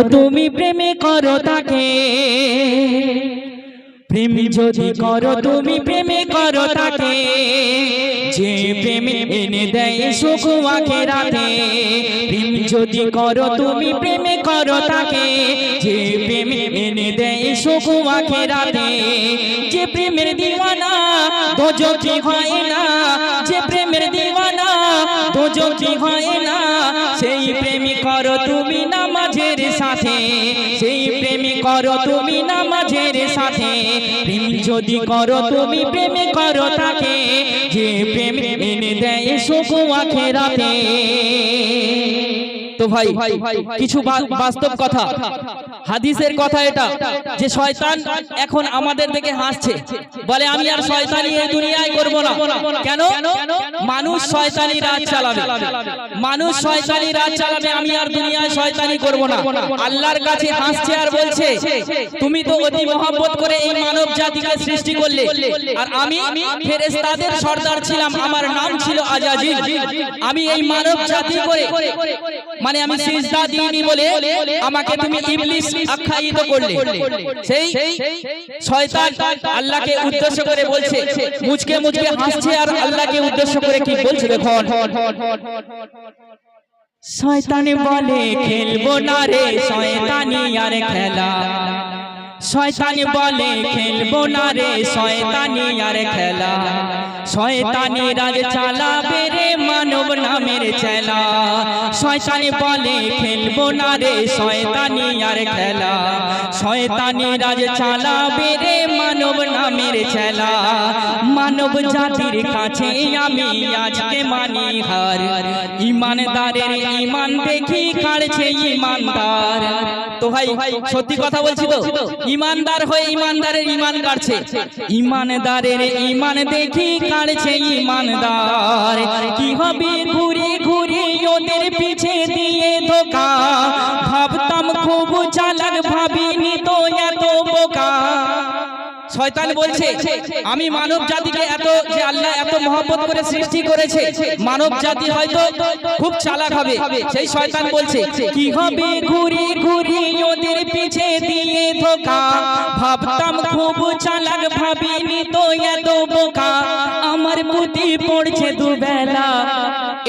তুমি প্রেমে করো তাকে। প্রেম যদি করো, তুমি প্রেমে করো তাকে। যে প্রেমে এনে দেয় সুখ আখেরাতে প্রেম যদি করো, তুমি প্রেমে করো তাকে। যে প্রেমে এনে দেয় সুখ আখেরাতে যে প্রেমের দিওয়ানা দোজকি হয় না দোজকি হয় না, সেই প্রেমী করো তুমি নামাজের সাথে। সেই প্রেমী করো তুমি নামাজের সাথে। প্রেম যদি করো তুমি প্রেমে করো তাকে। যে প্রেম এনে দেয় সুখ আখেরাতে। তো ভাই কিছু বাস্তব কথা। হাদিসের কথা এটা যে শয়তান এখন আমাদের দিকে হাসছে। বলে আমি আর শয়তানি এই দুনিয়ায় করব না। কেন? মানুষ শয়তানি রাজ চালাবে। মানুষ শয়তানি রাজ চালাবে আমি আর দুনিয়ায় শয়তানি করব না। আল্লাহর কাছে হাসছে আর বলছে তুমি তো অতি মহব্বত করে এই মানব জাতিকে সৃষ্টি করলে। আর আমি ফেরেশতাদের সর্দার ছিলাম। আমার নাম ছিল আজাজিল। আমি এই মানব জাতি করে মানে আমি সিজদা দিইনি বলে আমাকে তুমি ইবলিস আখ্যায়িত করলে। সেই শয়তান আল্লাহকে উদ্দেশ্য করে বলছে। মুচকে মুচকে হাসছে আর আল্লাহকে উদ্দেশ্য করে কি বলছে? দেখুন। শয়তানি বলে খেলব না রে শয়তানি আর খেলা। শয়তানি বলে খেলব না রে শয়তানি আর খেলা। শয়তানি রাজ চালাবে রে মানব নামের চেলা। শয়তানি বলে খেলব না রে শয়তানি আর খেলা। শয়তানি রাজ চালাবে রে মানব নামের চেলা। মানব জাতির কাছে আমি আজকে মানি হার। ইমানদারের ইমান দেখি কাড়ছে ইমানদার। তো ভাই সত্যি কথা বলছি তো? ইমানদার হয়ে ইমানদারের ইমান কাটছে। ইমানদারের ইমান দেখি কাড়ছে ইমানদার। কি হবে বলছে আমি মানব জাতিকে এত যে আল্লাহ এত মহব্বত করে সৃষ্টি করেছে মানব জাতি হয়তো খুব চালাক হবে সেই শয়তান বলছে কি হবে ঘুরে ঘুরে ওদের পিছে দিয়ে ধোকা ভাবতাম খুব চালাক ভাবিনি তো এত বোকা আমার পুঁতি পড়ছে দুবেলা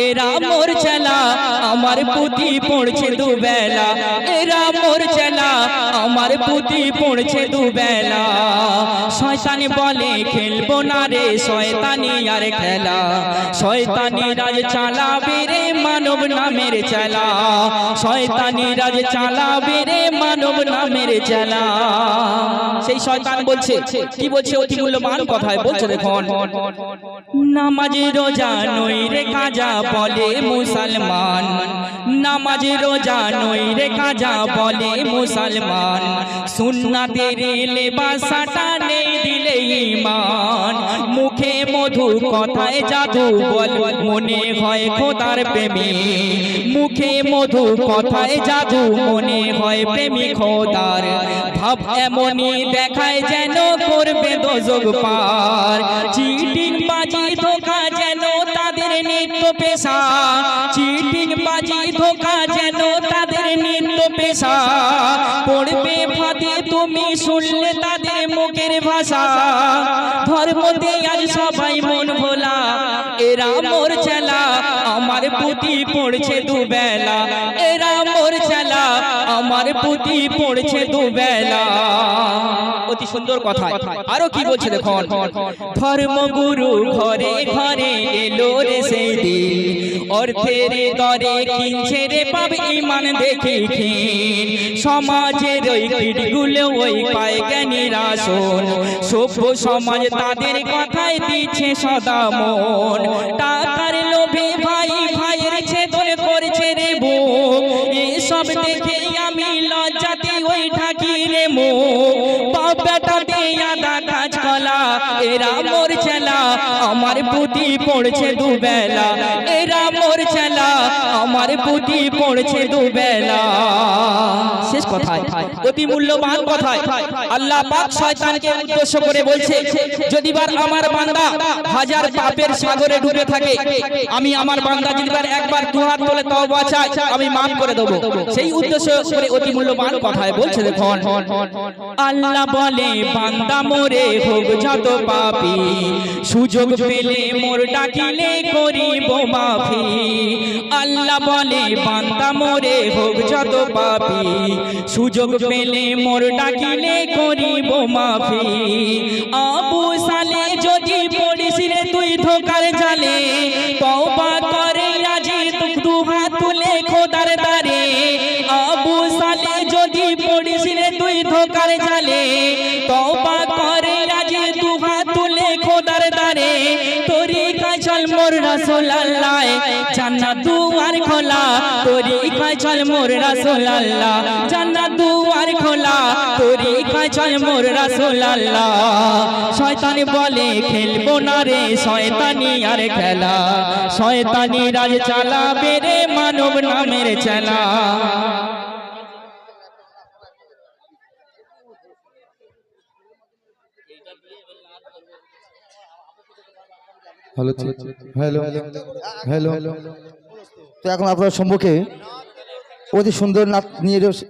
এরা মোর চেলা আমার পুঁতি পড়ছে দুবেলা, এরা মোর চেলা আমার পুঁতি পড়ছে দুবেলা। শয়তানি বলে, খেলব না রে শয়তানি আর খেলা। শয়তানি রাজ চালাবে রে মানব নামের চেলা। শয়তানি রাজ চালাবে রে মানব নামের চেলা। সেই শয়তান বলছে, কি বলছে? অতি মূল্যবান কথায় বলছে দেখুন। নামাজ রোজা নই রে, কাজা বলে মুসলমান। নামাজ রোজা নই রে কাজা বলে মুসলমান। সুন্নাতের লেবাসাটা নেই দিলে ইমান মুখে মধু কথায় জাদু বল, মনে হয় খোদার প্রেমী। মুখে মধু কথায় জাদু, মনে হয় প্রেমী খোদার। ভাব এমনই দেখায় যেন করবে দোজগ পার। চিটিং বাজি নিত্য পেশা। চিটিং বাজি ধোকা যেন তাদের নিত্য পেশা। পড়বে ফাঁদে, তুমি শুনলে তাদের মুখের ভাষা। ধর্মতে আজ সবাই মন ভোলা, এরা মোর চেলা। আমার পুঁতি পড়ছে দুবেলা। এরা মোর চেলা আমার পুঁতি পড়ছে দুবেলা। অতি সুন্দর কথা। আরও কি বলছে দেখুন। ধর্মগুরু ঘরে ঘরে এলো রে সেই দিন অর্থের দরে কিনছে রে পাব ইমান দেখে সমাজের ওই কীটগুলো ওই পায় জ্ঞানীর আসন সভ্য সমাজ তাদের কথাই দিচ্ছে সদা মন। টাকার লোভে ভাই ভাইয়ের ছেদন করছে রে বো এসব দেখে আমি লজ্জাতে ওই ঠাকি রে মো পুঁতি পড়ছে দুবেলা, এরা আমার পুঁতি পড়ছে দুবেলা। শেষ কথায়, অতি মূল্যবান কথায়, আল্লাহ শয়তানকে উদ্দেশ্য করে বলছে, যদি বার আমার বান্দা হাজার পাপের সাগরে ডুবে থাকে, আমি আমার বান্দা যদি বার একবার দুহাত তোলে তওবা চাই, আমি maaf করে দেব। সেই উদ্দেশ্য অতি মূল্যবান কথায় বলছে দেখুন। আল্লাহ বলে বান্দা মোরে হোক যত পাপী। সুযোগ পেলে মোর ডাকিলে করিব মাফি। আল্লাহ বলে, বান্দা মোরে হোক যত পাপী। সুযোগ পেলে মোর ডাকিলে করিব মাফি। আবু সালে যদি পড়িস রে তুই ধোকার জালে মোর রাসূল আল্লাহ জান্নাত দুয়ার খোলা তোরি চল মোর রাসূল আল্লাহ জান্নাত দুয়ার খোলা তোরি চল মোর রাসূল আল্লাহ শয়তান বলে, খেলব না রে শয়তানি আর খেলা, শয়তানি রাজ চালাবে রে মানব নামের চেলা। হ্যালো। হ্যালো। হ্যালো। তো এখন আপনার সম্মুখে অতি সুন্দর নাচ নিয়ে